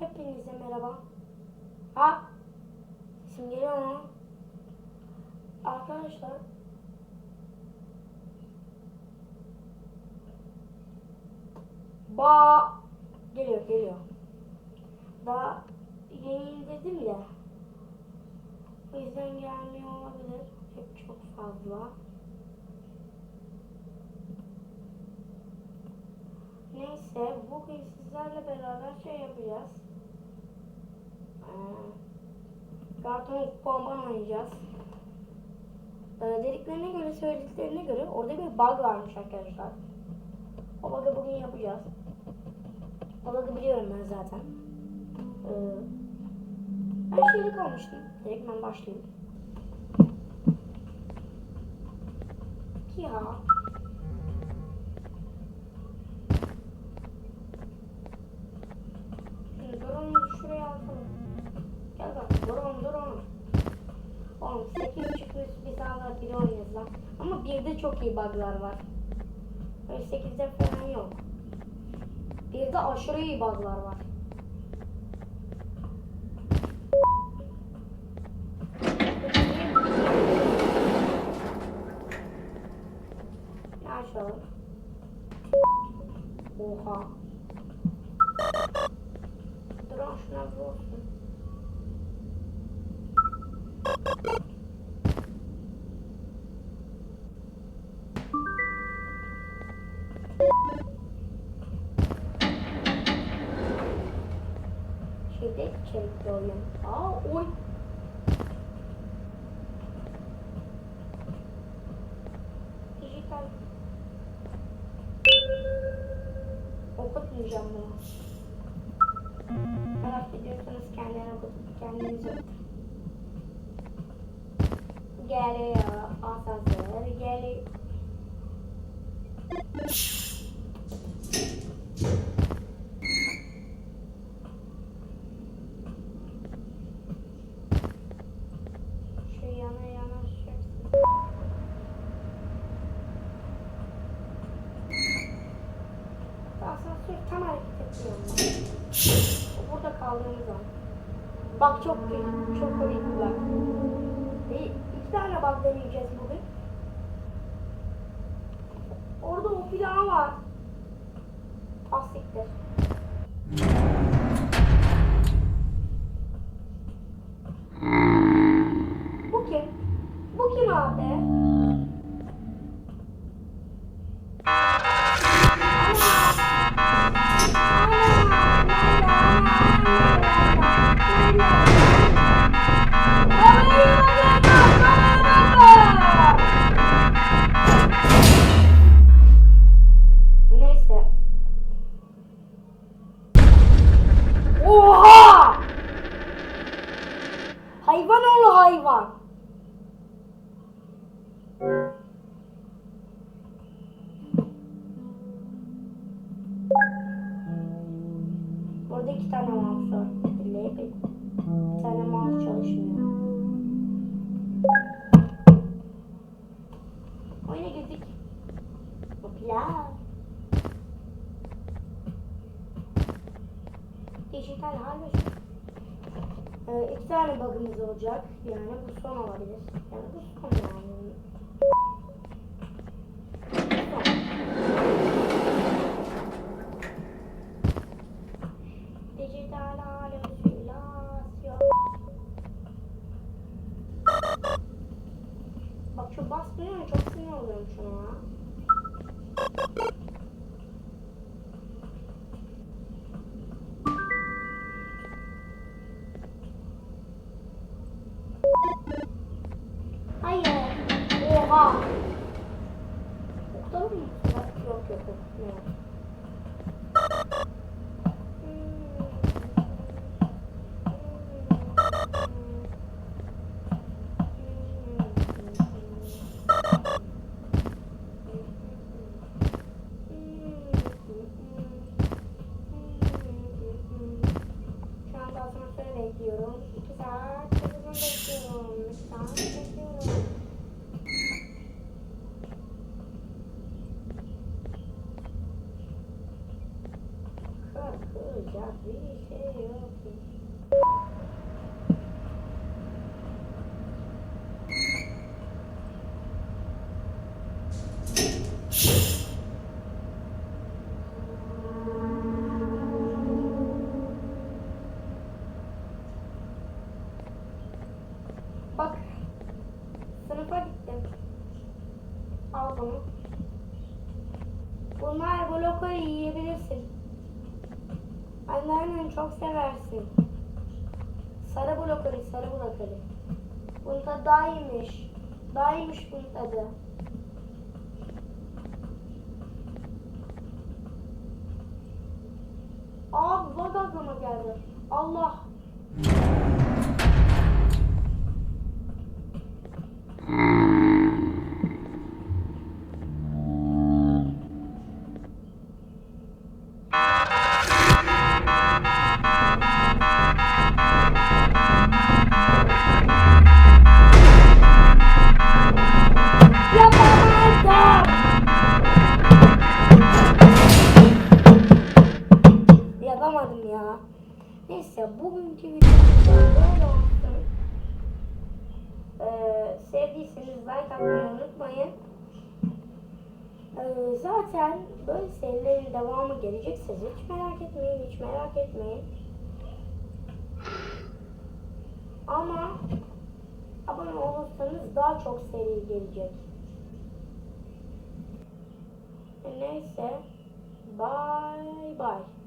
Hepinize merhaba. Ha? İsim geliyor mu? Arkadaşlar. Ba geliyor geliyor. Daha yeni dedim ya. O yüzden gelmiyor olabilir. Hep çok fazla. Neyse bugün sizlerle beraber şey yapacağız. Karton bomban oynayacağız. Ee, dediklerine göre söylediklerine göre orada bir bug varmış arkadaşlar. O bug'ı bugün yapacağız. O bug'ı biliyorum ben zaten. Ee, ben şeyde kalmıştım. Direkt ben başlayayım. Ya. Gel bak drone drone. Oğlum 8 çıkmış bir sağlar biri oynarız lan. Ama birde çok iyi bug'lar var. Böyle 8'de falan yok. Birde aşırı iyi bug'lar var. Açalım? Oha. Drone şuna bir olsun. Şeyde içerikli oyun. Aa oy. Dijital. Okutmayacağım bunu. Merak ediyorsanız kendine okutup kendiniz okutun. Geliyor asansör geliyor. Tam hareket etmiyor mu? Burada kaldığımız an. Bak çok çok komik bak. Bir, tane deneyeceğiz bugün. Orada o plan var. Asiktir. Halde. Ee, iki tane bug'ımız olacak. Yani bu son olabilir. Yani bu son yani. Bak şu basmıyor çok sinir oluyorum şuna mı? Yok yok yok. okutmayalım. Kalkacak. bir şey yok ki. Bak. Sınıfa gittim. Al bunu. Bunlar blokları yiyebilirsin. Annenden çok seversin. Sarı blokları, sarı blokları. Bunun tadı daha iyiymiş. Daha iyiymiş bunun tadı. Aa bak aklıma geldi. Allah. Neyse bugünkü videomuz böyle olsun. Ee, sevdiyseniz like atmayı unutmayın. Ee, zaten böyle serilerin devamı gelecek. Siz hiç merak etmeyin, hiç merak etmeyin. Ama abone olursanız daha çok seri gelecek. Neyse. Bye bye.